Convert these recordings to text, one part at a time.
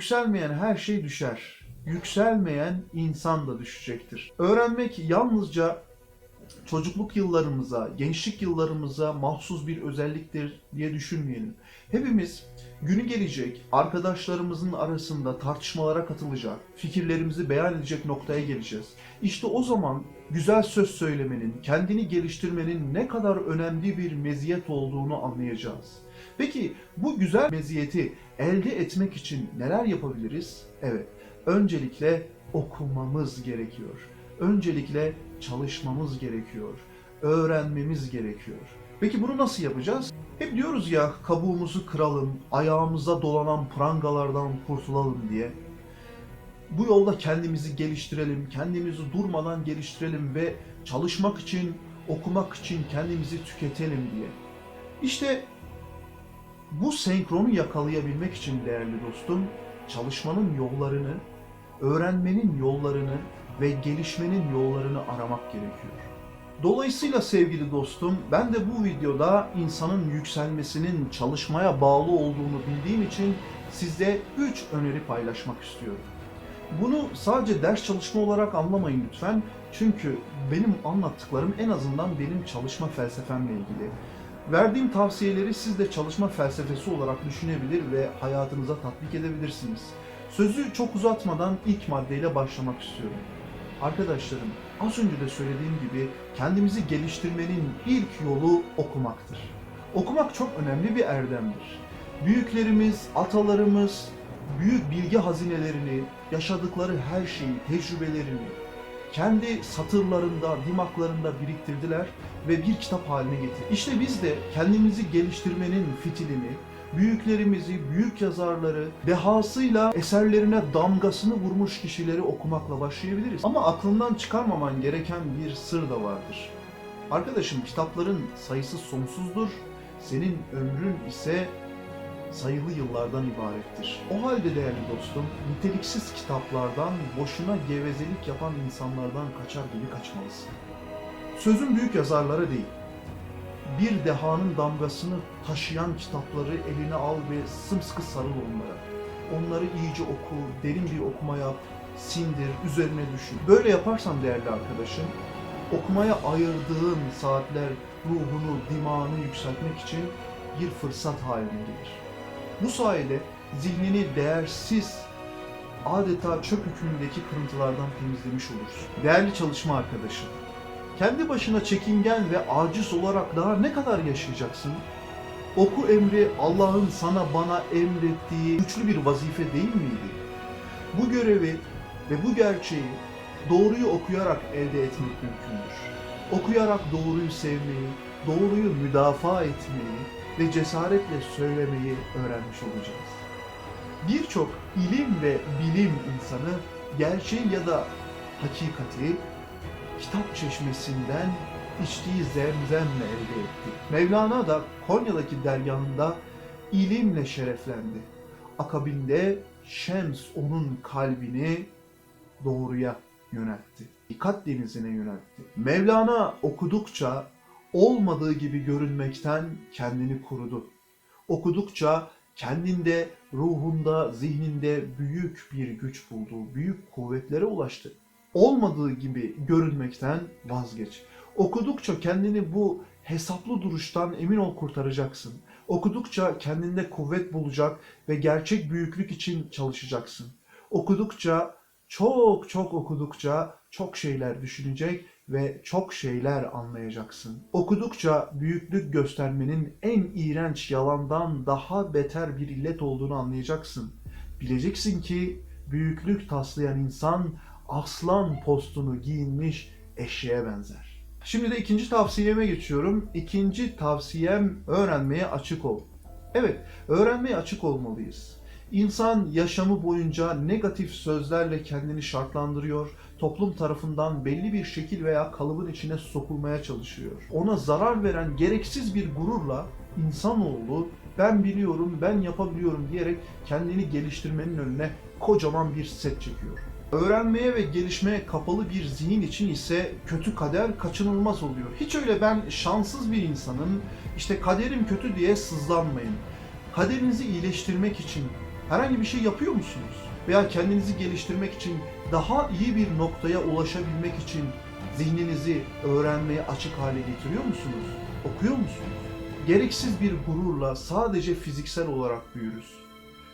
Yükselmeyen her şey düşer. Yükselmeyen insan da düşecektir. Öğrenmek yalnızca çocukluk yıllarımıza, gençlik yıllarımıza mahsus bir özelliktir diye düşünmeyelim. Hepimiz günü gelecek arkadaşlarımızın arasında tartışmalara katılacak, fikirlerimizi beyan edecek noktaya geleceğiz. İşte o zaman güzel söz söylemenin, kendini geliştirmenin ne kadar önemli bir meziyet olduğunu anlayacağız. Peki bu güzel meziyeti elde etmek için neler yapabiliriz? Evet, öncelikle okumamız gerekiyor. Öncelikle çalışmamız gerekiyor. Öğrenmemiz gerekiyor. Peki bunu nasıl yapacağız? Hep diyoruz ya kabuğumuzu kıralım, ayağımıza dolanan prangalardan kurtulalım diye. Bu yolda kendimizi geliştirelim, kendimizi durmadan geliştirelim ve çalışmak için, okumak için kendimizi tüketelim diye. İşte bu senkronu yakalayabilmek için değerli dostum, çalışmanın yollarını, öğrenmenin yollarını ve gelişmenin yollarını aramak gerekiyor. Dolayısıyla sevgili dostum, ben de bu videoda insanın yükselmesinin çalışmaya bağlı olduğunu bildiğim için sizde 3 öneri paylaşmak istiyorum. Bunu sadece ders çalışma olarak anlamayın lütfen. Çünkü benim anlattıklarım en azından benim çalışma felsefemle ilgili. Verdiğim tavsiyeleri siz de çalışma felsefesi olarak düşünebilir ve hayatınıza tatbik edebilirsiniz. Sözü çok uzatmadan ilk maddeyle başlamak istiyorum. Arkadaşlarım, az önce de söylediğim gibi kendimizi geliştirmenin ilk yolu okumaktır. Okumak çok önemli bir erdemdir. Büyüklerimiz, atalarımız büyük bilgi hazinelerini, yaşadıkları her şeyi, tecrübelerini kendi satırlarında, dimaklarında biriktirdiler ve bir kitap haline getirdi. İşte biz de kendimizi geliştirmenin fitilini, büyüklerimizi, büyük yazarları, dehasıyla eserlerine damgasını vurmuş kişileri okumakla başlayabiliriz. Ama aklından çıkarmaman gereken bir sır da vardır. Arkadaşım kitapların sayısı sonsuzdur, senin ömrün ise sayılı yıllardan ibarettir. O halde değerli dostum, niteliksiz kitaplardan, boşuna gevezelik yapan insanlardan kaçar gibi kaçmalısın. Sözüm büyük yazarlara değil, bir dehanın damgasını taşıyan kitapları eline al ve sımsıkı sarıl onlara. Onları iyice oku, derin bir okuma yap, sindir, üzerine düşün. Böyle yaparsan değerli arkadaşım, okumaya ayırdığın saatler ruhunu, dimağını yükseltmek için bir fırsat haline gelir. Bu sayede zihnini değersiz, adeta çöp hükmündeki kırıntılardan temizlemiş olursun. Değerli çalışma arkadaşım, kendi başına çekingen ve aciz olarak daha ne kadar yaşayacaksın? Oku emri Allah'ın sana bana emrettiği güçlü bir vazife değil miydi? Bu görevi ve bu gerçeği doğruyu okuyarak elde etmek mümkündür. Okuyarak doğruyu sevmeyi, doğruyu müdafaa etmeyi ve cesaretle söylemeyi öğrenmiş olacağız. Birçok ilim ve bilim insanı gerçeği ya da hakikati kitap çeşmesinden içtiği zemzemle elde etti. Mevlana da Konya'daki dergahında ilimle şereflendi. Akabinde Şems onun kalbini doğruya yöneltti. Dikkat denizine yöneltti. Mevlana okudukça olmadığı gibi görünmekten kendini kurudu. Okudukça kendinde, ruhunda, zihninde büyük bir güç buldu, büyük kuvvetlere ulaştı. Olmadığı gibi görünmekten vazgeç. Okudukça kendini bu hesaplı duruştan emin ol kurtaracaksın. Okudukça kendinde kuvvet bulacak ve gerçek büyüklük için çalışacaksın. Okudukça, çok çok okudukça çok şeyler düşünecek ve çok şeyler anlayacaksın. Okudukça büyüklük göstermenin en iğrenç yalandan daha beter bir illet olduğunu anlayacaksın. Bileceksin ki büyüklük taslayan insan aslan postunu giyinmiş eşeğe benzer. Şimdi de ikinci tavsiyeme geçiyorum. İkinci tavsiyem öğrenmeye açık ol. Evet, öğrenmeye açık olmalıyız. İnsan yaşamı boyunca negatif sözlerle kendini şartlandırıyor, toplum tarafından belli bir şekil veya kalıbın içine sokulmaya çalışıyor. Ona zarar veren gereksiz bir gururla insanoğlu ben biliyorum, ben yapabiliyorum diyerek kendini geliştirmenin önüne kocaman bir set çekiyor. Öğrenmeye ve gelişmeye kapalı bir zihin için ise kötü kader kaçınılmaz oluyor. Hiç öyle ben şanssız bir insanım, işte kaderim kötü diye sızlanmayın. Kaderinizi iyileştirmek için Herhangi bir şey yapıyor musunuz? Veya kendinizi geliştirmek için, daha iyi bir noktaya ulaşabilmek için zihninizi öğrenmeye açık hale getiriyor musunuz? Okuyor musunuz? Gereksiz bir gururla sadece fiziksel olarak büyürüz.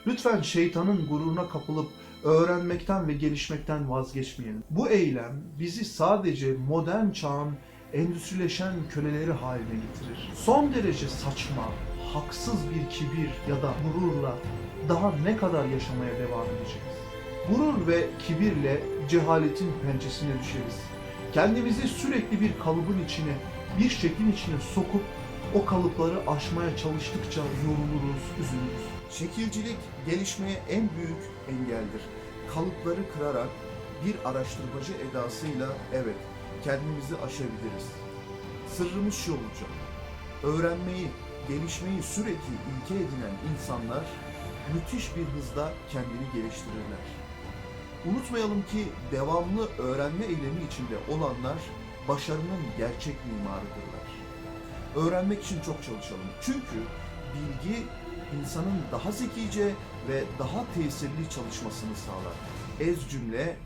Lütfen şeytanın gururuna kapılıp öğrenmekten ve gelişmekten vazgeçmeyelim. Bu eylem bizi sadece modern çağın endüstrileşen köleleri haline getirir. Son derece saçma, haksız bir kibir ya da gururla daha ne kadar yaşamaya devam edeceğiz? Gurur ve kibirle cehaletin pençesine düşeriz. Kendimizi sürekli bir kalıbın içine, bir şeklin içine sokup o kalıpları aşmaya çalıştıkça yoruluruz, üzülürüz. Şekilcilik gelişmeye en büyük engeldir. Kalıpları kırarak bir araştırmacı edasıyla evet kendimizi aşabiliriz. Sırrımız şu olacak. Öğrenmeyi, gelişmeyi sürekli ilke edinen insanlar müthiş bir hızda kendini geliştirirler. Unutmayalım ki devamlı öğrenme eylemi içinde olanlar başarının gerçek mimarıdırlar. Öğrenmek için çok çalışalım. Çünkü bilgi insanın daha zekice ve daha tesirli çalışmasını sağlar. Ez cümle,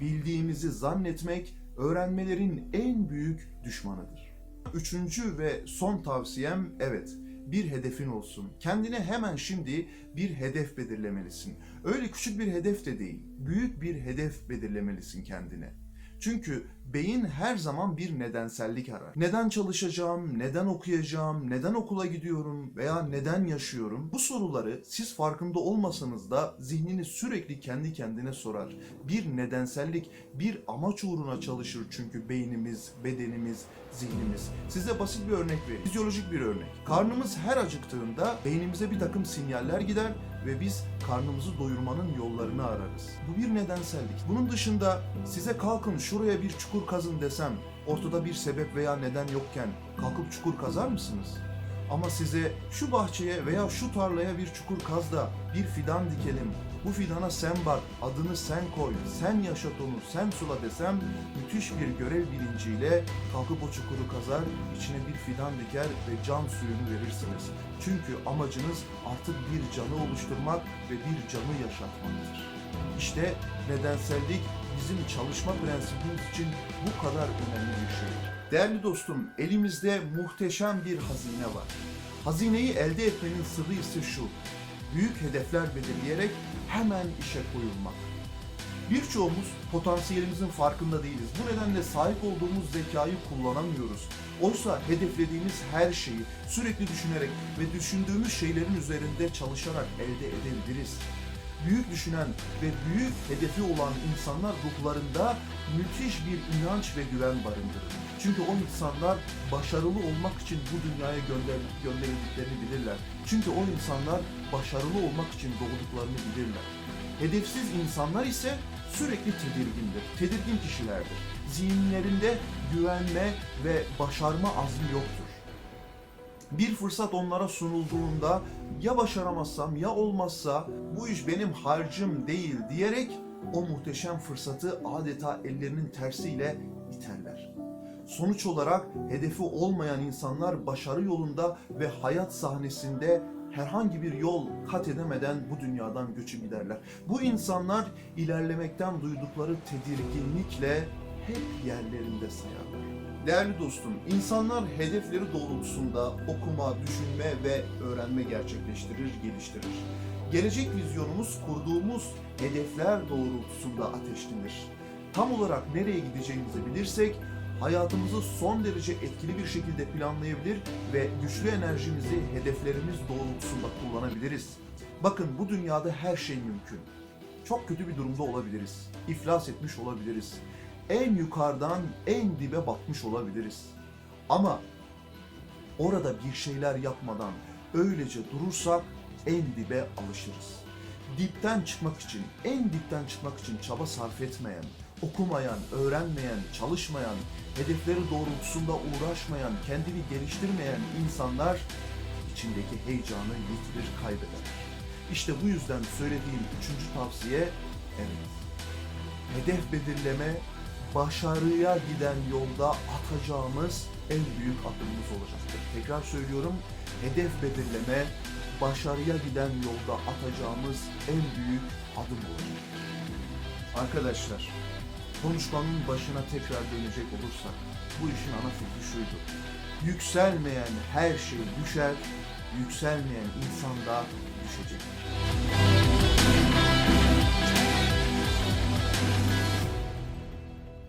bildiğimizi zannetmek öğrenmelerin en büyük düşmanıdır. Üçüncü ve son tavsiyem evet, bir hedefin olsun. Kendine hemen şimdi bir hedef belirlemelisin. Öyle küçük bir hedef de değil, büyük bir hedef belirlemelisin kendine. Çünkü beyin her zaman bir nedensellik arar. Neden çalışacağım, neden okuyacağım, neden okula gidiyorum veya neden yaşıyorum? Bu soruları siz farkında olmasanız da zihniniz sürekli kendi kendine sorar. Bir nedensellik, bir amaç uğruna çalışır çünkü beynimiz, bedenimiz, zihnimiz. Size basit bir örnek vereyim. Fizyolojik bir örnek. Karnımız her acıktığında beynimize bir takım sinyaller gider ve biz karnımızı doyurmanın yollarını ararız. Bu bir nedensellik. Bunun dışında size kalkın şuraya bir çukur kazın desem, ortada bir sebep veya neden yokken kalkıp çukur kazar mısınız? Ama size şu bahçeye veya şu tarlaya bir çukur kaz da bir fidan dikelim. Bu fidana sen bak, adını sen koy, sen yaşat onu, sen sula desem müthiş bir görev bilinciyle kalkıp o çukuru kazar, içine bir fidan diker ve can suyunu verirsiniz. Çünkü amacınız artık bir canı oluşturmak ve bir canı yaşatmaktır. İşte nedensellik bizim çalışma prensibimiz için bu kadar önemli bir şey. Değerli dostum, elimizde muhteşem bir hazine var. Hazineyi elde etmenin sırrı ise şu. Büyük hedefler belirleyerek hemen işe koyulmak. Birçoğumuz potansiyelimizin farkında değiliz. Bu nedenle sahip olduğumuz zekayı kullanamıyoruz. Oysa hedeflediğimiz her şeyi sürekli düşünerek ve düşündüğümüz şeylerin üzerinde çalışarak elde edebiliriz. Büyük düşünen ve büyük hedefi olan insanlar ruhlarında müthiş bir inanç ve güven barındırır. Çünkü o insanlar başarılı olmak için bu dünyaya gönder gönderildiklerini bilirler. Çünkü o insanlar başarılı olmak için doğduklarını bilirler. Hedefsiz insanlar ise sürekli tedirgindir. Tedirgin kişilerdir. Zihinlerinde güvenme ve başarma azmi yoktur. Bir fırsat onlara sunulduğunda ya başaramazsam ya olmazsa bu iş benim harcım değil diyerek o muhteşem fırsatı adeta ellerinin tersiyle iterler. Sonuç olarak hedefi olmayan insanlar başarı yolunda ve hayat sahnesinde herhangi bir yol kat edemeden bu dünyadan göçüp giderler. Bu insanlar ilerlemekten duydukları tedirginlikle hep yerlerinde sayarlar. Değerli dostum, insanlar hedefleri doğrultusunda okuma, düşünme ve öğrenme gerçekleştirir, geliştirir. Gelecek vizyonumuz kurduğumuz hedefler doğrultusunda ateşlenir. Tam olarak nereye gideceğimizi bilirsek hayatımızı son derece etkili bir şekilde planlayabilir ve güçlü enerjimizi hedeflerimiz doğrultusunda kullanabiliriz. Bakın bu dünyada her şey mümkün. Çok kötü bir durumda olabiliriz. İflas etmiş olabiliriz. En yukarıdan en dibe batmış olabiliriz. Ama orada bir şeyler yapmadan öylece durursak en dibe alışırız. Dipten çıkmak için, en dipten çıkmak için çaba sarf etmeyen, okumayan, öğrenmeyen, çalışmayan, hedefleri doğrultusunda uğraşmayan, kendini geliştirmeyen insanlar içindeki heyecanı yitirir, kaybeder. İşte bu yüzden söylediğim üçüncü tavsiye evet. Hedef belirleme başarıya giden yolda atacağımız en büyük adımımız olacaktır. Tekrar söylüyorum, hedef belirleme başarıya giden yolda atacağımız en büyük adım olacak. Arkadaşlar, konuşmanın başına tekrar dönecek olursak, bu işin ana fikri şuydu. Yükselmeyen her şey düşer, yükselmeyen insan da düşecek.